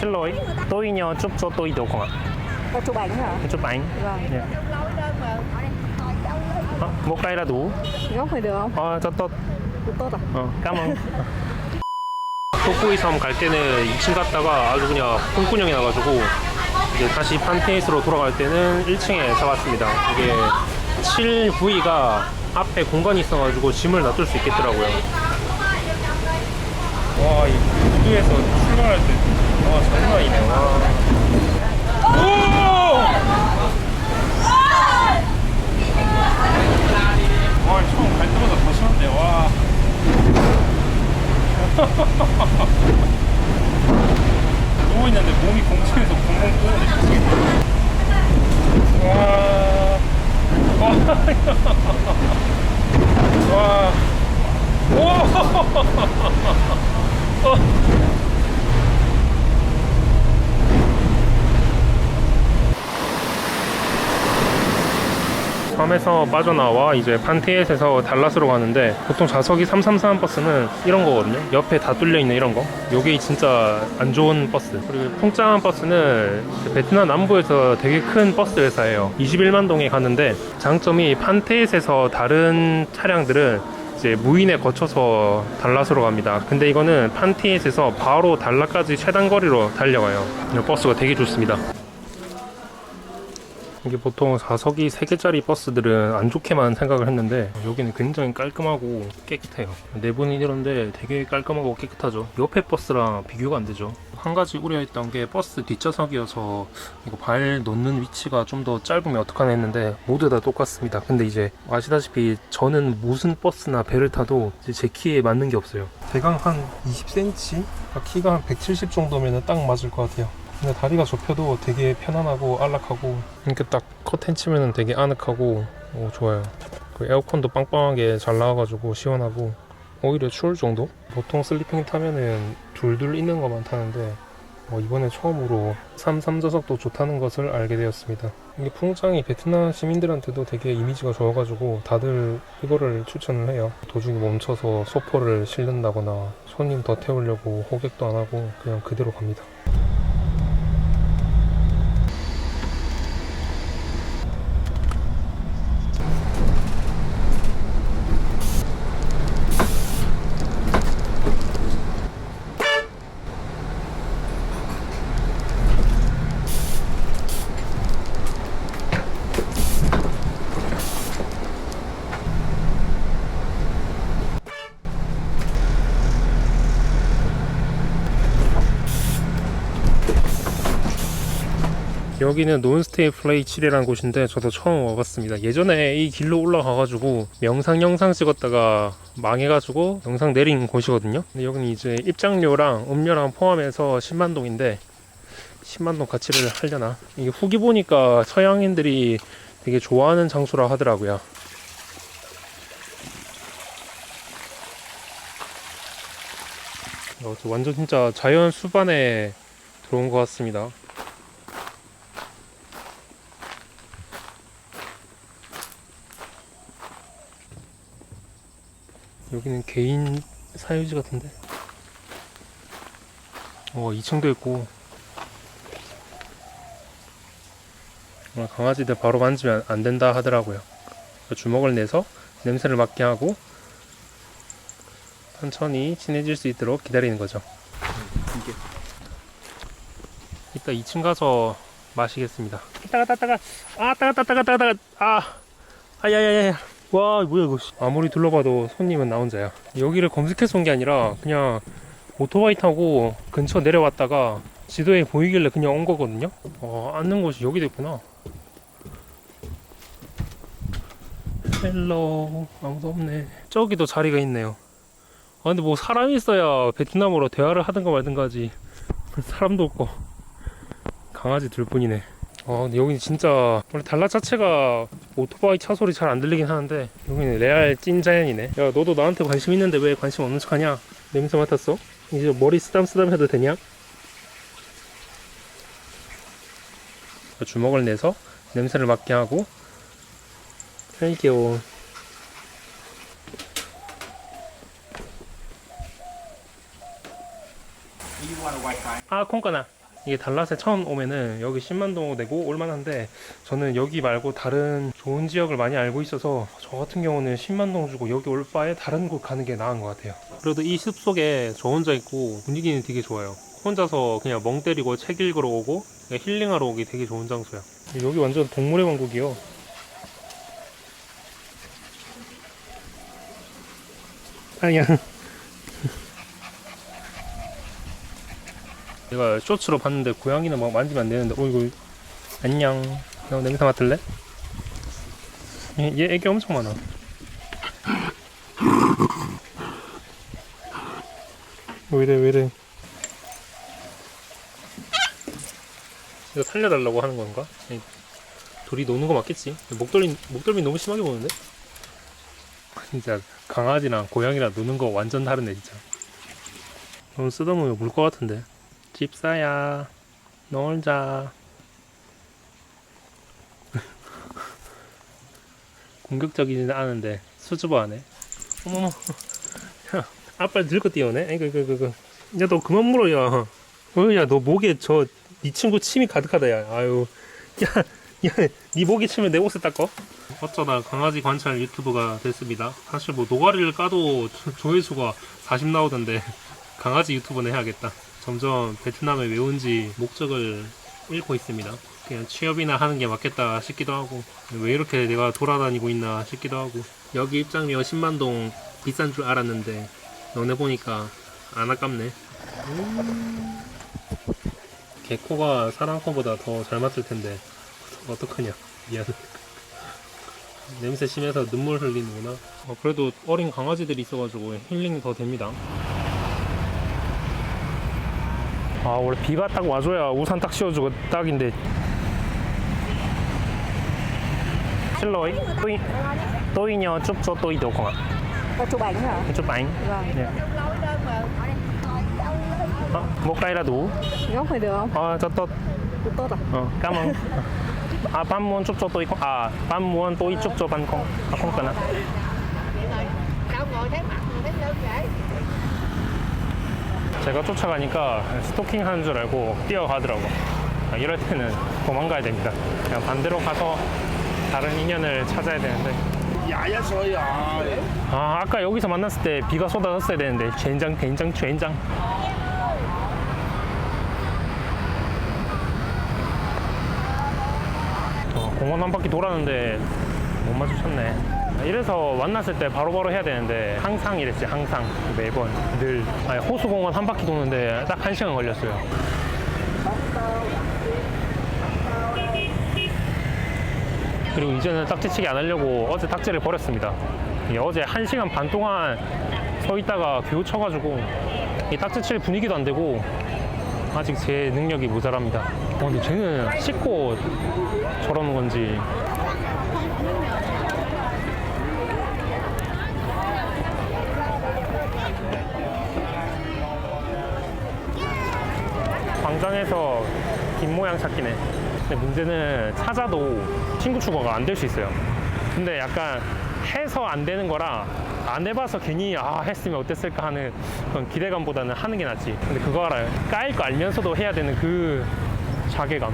Xin lỗi, tôi nhờ chụp cho tôi được không ạ? Cô chụp ảnh hả? Chụp ảnh. Vâng. 예. 어, một cây là đủ. Gốc phải được không? 어, 저 또, Tốt tốt à? 어, 까먹. 토쿠이 섬 갈 때는 2층 갔다가 아주 그냥 콩꾸녕이 나가지고 이제 다시 판테이스로 돌아갈 때는 1층에 잡았습니다. 이게 7부위가 앞에 공간이 있어가지고 짐을 놔둘 수 있겠더라고요. 와, 이 구두에서 출발할 때, 아니네, 와. 오! 와, 처음 갈 때보다 더 심한데, 와. 누워 있는데 몸이 공중에서 붕붕 뜨는데 미치겠네. 와. 와. 와. 오. 섬에서 빠져나와 이제 판테에서 달라스로 가는데 보통 좌석이 333 버스는 이런 거거든요. 옆에 다 뚫려 있는 이런 거. 요게 진짜 안 좋은 버스. 그리고 풍짱한 버스는 베트남 남부에서 되게 큰 버스 회사예요. 21만 동에 가는데 장점이 판테에서 다른 차량들은 이제 무인에 거쳐서 달라스로 갑니다. 근데 이거는 판티에서 바로 달라까지 최단 거리로 달려가요. 이 버스가 되게 좋습니다. 이게 보통 4석이 3개짜리 버스들은 안 좋게만 생각을 했는데 여기는 굉장히 깔끔하고 깨끗해요. 내부는 이런데 되게 깔끔하고 깨끗하죠. 옆에 버스랑 비교가 안 되죠. 한 가지 우려했던 게 버스 뒷좌석이어서 이거 발 놓는 위치가 좀 더 짧으면 어떡하나 했는데 모두 다 똑같습니다. 근데 이제 아시다시피 저는 무슨 버스나 배를 타도 제 키에 맞는 게 없어요. 대강 한 20cm? 키가 한 170 정도면 딱 맞을 것 같아요 근데 다리가 좁혀도 되게 편안하고 안락하고 이렇게 딱 커튼 치면은 되게 아늑하고 오, 좋아요. 그 에어컨도 빵빵하게 잘 나와가지고 시원하고 오히려 추울 정도? 보통 슬리핑 타면은 둘둘 있는 것만 타는데 뭐 이번에 처음으로 3-3좌석도 좋다는 것을 알게 되었습니다. 이게 풍장이 베트남 시민들한테도 되게 이미지가 좋아가지고 다들 이거를 추천을 해요. 도중에 멈춰서 소포를 실른다거나 손님 더 태우려고 호객도 안 하고 그냥 그대로 갑니다. 여기는 논스테이 플레이 7이라는 곳인데 저도 처음 와봤습니다. 예전에 이 길로 올라가가지고 명상 영상 찍었다가 망해가지고 영상 내린 곳이거든요. 근데 여기는 이제 입장료랑 음료랑 포함해서 10만 동인데 10만 동 가치를 하려나? 이게 후기 보니까 서양인들이 되게 좋아하는 장소라 하더라고요. 어, 저 완전 진짜 자연 수반에 들어온 것 같습니다. 여기는 개인 사유지 같은데. 어, 2층도 있고. 어, 강아지들 바로 만지면 안 된다 하더라고요. 주먹을 내서 냄새를 맡게 하고 천천히 친해질 수 있도록 기다리는 거죠. 이게 이따 2층 가서 마시겠습니다. 따가 따가 아 따가 따가 따가 따가 아 아야야야야 와 뭐야 이거 씨. 아무리 둘러봐도 손님은 나 혼자야. 여기를 검색해서 온 게 아니라 그냥 오토바이 타고 근처 내려왔다가 지도에 보이길래 그냥 온 거거든요. 어 앉는 곳이 여기도 있구나. 헬로 아무도 없네. 저기도 자리가 있네요. 아 근데 뭐 사람이 있어야 베트남어로 대화를 하든가 말든가 하지. 사람도 없고. 강아지 둘 뿐이네. 아, 근데 여기 진짜 원래 달라 자체가 오토바이 차 소리 잘 안 들리긴 하는데 여기는 레알 찐 자연이네. 야, 너도 나한테 관심 있는데 왜 관심 없는 척하냐? 냄새 맡았어? 이제 머리 쓰담쓰담 해도 되냐? 주먹을 내서 냄새를 맡게 하고 아이 귀여워. 아, 콩까나. 이게 달랏에 처음 오면은 여기 10만 동 내고 올만한데 저는 여기 말고 다른 좋은 지역을 많이 알고 있어서 저 같은 경우는 10만 동 주고 여기 올 바에 다른 곳 가는 게 나은 것 같아요. 그래도 이 숲 속에 저 혼자 있고 분위기는 되게 좋아요. 혼자서 그냥 멍 때리고 책 읽으러 오고 그냥 힐링하러 오기 되게 좋은 장소야. 여기 완전 동물의 왕국이요. 아니야. 내가 쇼츠로 봤는데 고양이는 막 만지면 안 되는데 어이구 안녕 너 냄새 맡을래? 얘, 얘 애기 엄청 많아 왜 이래 왜 이래 이거 살려달라고 하는 건가? 둘이 노는 거 맞겠지? 목덜미, 목덜미 너무 심하게 보는데? 진짜 강아지랑 고양이랑 노는 거 완전 다르네 진짜 너무 쓰다보면 물 것 같은데 집사야. 놀자. 공격적이지는 않은데 수줍어 하네. 어머머. 야 아빠 들고 뛰어오네. 아이고 이거 이거 야 너 그만 물어 야. 어 야 너 목에 저 네 친구 침이 가득하다 야. 아유. 야 야 네 목에 침을 내 옷에 닦어? 어쩌다 강아지 관찰 유튜브가 됐습니다. 사실 뭐 노가리를 까도 조- 조회수가 40 나오던데 강아지 유튜버는 해야겠다 점점 베트남에 왜 온지 목적을 잃고 있습니다. 그냥 취업이나 하는 게 맞겠다 싶기도 하고 왜 이렇게 내가 돌아다니고 있나 싶기도 하고 여기 입장료 10만 동 비싼 줄 알았는데 너네 보니까 안 아깝네. 음. 개코가 사람 코보다 더 잘 맞을 텐데 어떡하냐 미안. 냄새 심해서 눈물 흘리는구나. 어, 그래도 어린 강아지들이 있어가지고 힐링 더 됩니다. 아 원래 비가 딱 와줘야 우산 딱 씌워주고 딱인데 실로이 또이 또이녀 춥죠 또이 도콩아 Có chụp ảnh hả? chụp ảnh Vâng. nè Ờ, một cây là đủ Góc này được không? ờ cho tốt Tốt tốt à? ờ cảm ơn à bạn muốn chụp cho tôi không à bạn muốn tôi chụp cho bạn không à không cần à Sao ngồi thấy mặt mình thấy lưng vậy? 제가 쫓아가니까 스토킹 하는 줄 알고 뛰어가더라고. 아, 이럴 때는 도망가야 됩니다. 그냥 반대로 가서 다른 인연을 찾아야 되는데. 아, 아까 여기서 만났을 때 비가 쏟아졌어야 되는데. 젠장, 된장, 젠장. 어, 공원 한 바퀴 돌았는데 못 마주쳤네. 이래서 만났을 때 바로 바로 해야 되는데 항상 이랬지 항상 매번 늘 아니, 호수공원 한 바퀴 도는데 딱 한 시간 걸렸어요. 그리고 이제는 딱지치기 안 하려고 어제 딱지를 버렸습니다. 이 어제 한 시간 반 동안 서 있다가 교우 쳐가지고 이 딱지 칠 분위기도 안 되고 아직 제 능력이 모자랍니다. 어, 근데 쟤는 씻고 저러는 건지 광장에서 긴 모양 찾기네. 근데 문제는 찾아도 친구 추가가 안 될 수 있어요. 근데 약간 해서 안 되는 거라 안 해봐서 괜히 아 했으면 어땠을까 하는 그런 기대감보다는 하는 게 낫지. 근데 그거 알아요. 까일 거 알면서도 해야 되는 그 자괴감.